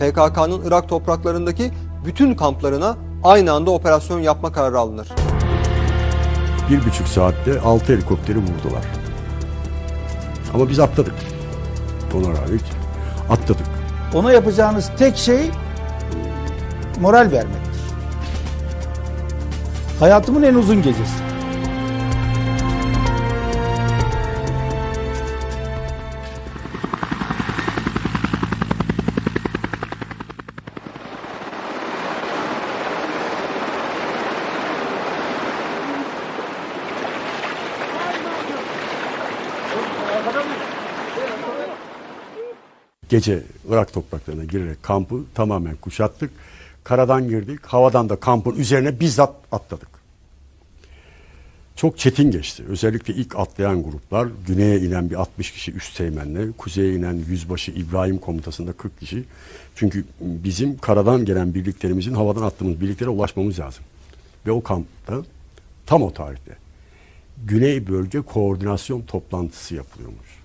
PKK'nın Irak topraklarındaki bütün kamplarına aynı anda operasyon yapma kararı alınır. Bir buçuk saatte altı helikopteri vurdular. Ama biz atladık. Ona rağmen atladık. Ona yapacağınız tek şey moral vermektir. Hayatımın en uzun gecesi. Gece Irak topraklarına girerek kampı tamamen kuşattık. Karadan girdik, havadan da kampın üzerine bizzat atladık. Çok çetin geçti. Özellikle ilk atlayan gruplar, güneye inen bir 60 kişi üst teğmenle, kuzeye inen yüzbaşı İbrahim komutasında 40 kişi. Çünkü bizim karadan gelen birliklerimizin havadan attığımız birliklere ulaşmamız lazım. Ve o kampta tam o tarihte Güney Bölge Koordinasyon Toplantısı yapılıyormuş.